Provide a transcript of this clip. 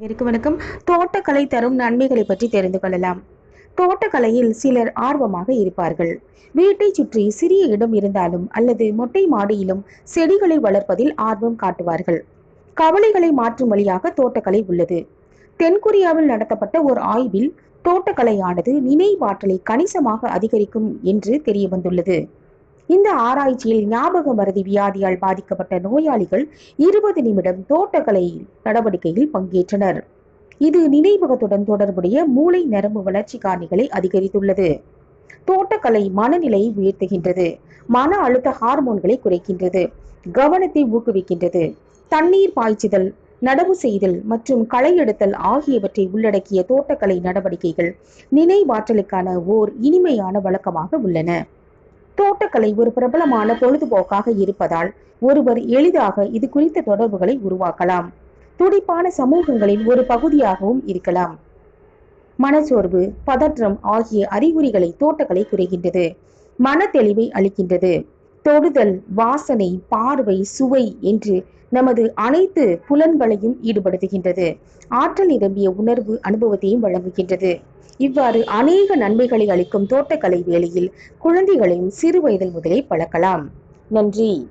இருக்கு வணக்கம். தோட்டக்கலை தரும் நன்மைகளை பற்றி தெரிந்து கொள்ளலாம். தோட்டக்கலையில் சிலர் ஆர்வமாக இருப்பார்கள். வீட்டை சுற்றி சிறிய இடம் இருந்தாலும் அல்லது மொட்டை மாடியிலும் செடிகளை வளர்ப்பதில் ஆர்வம் காட்டுவார்கள். கவலைகளை மாற்றும் வழியாக தோட்டக்கலை உள்ளது. தென்கொரியாவில் நடத்தப்பட்ட ஒரு ஆய்வில் தோட்டக்கலையானது நினைவாற்றலை கணிசமாக அதிகரிக்கும் என்று தெரிய வந்துள்ளது இந்த ஆராய்ச்சியில் ஞாபக மருதி வியாதியால் பாதிக்கப்பட்ட நோயாளிகள் இருபது நிமிடம் தோட்டக்கலை நடவடிக்கையில் பங்கேற்றனர். இது நினைவகத்துடன் தொடர்புடைய மூளை நரம்பு வளர்ச்சி காரணிகளை அதிகரித்துள்ளது. தோட்டக்கலை மனநிலையை உயர்த்துகின்றது. மன அழுத்த ஹார்மோன்களை குறைக்கின்றது. கவனத்தை ஊக்குவிக்கின்றது. தண்ணீர் பாய்ச்சுதல் நடவு செய்தல் மற்றும் களை எடுத்தல் ஆகியவற்றை உள்ளடக்கிய தோட்டக்கலை நடவடிக்கைகள் நினைவாற்றலுக்கான ஓர் இனிமையான வழக்கமாக உள்ளன. தோட்டக்கலை ஒரு பிரபலமான பொழுதுபோக்காக இருப்பதால் ஒருவர் எளிதாக இது குறித்த தொடர்புகளை உருவாக்கலாம். துடிப்பான சமூகங்களின் ஒரு பகுதியாகவும் இருக்கலாம். மனச்சோர்வு பதற்றம் ஆகிய அறிகுறிகளை தோட்டக்கலை குறைகின்றது. மன தெளிவை அளிக்கின்றது. தொடுதல் வாசனை பார்வை சுவை என்று நமது அனைத்து புலன்களையும் ஈடுபடுத்துகின்றது. ஆற்றல் நிரம்பிய உணர்வு அனுபவத்தையும் வழங்குகின்றது. இவ்வாறு அநேக நன்மைகளை அளிக்கும் தோட்டக்கலை வேலையில் குழந்தைகளையும் சிறு வயதில் முதலே பழக்கலாம். நன்றி.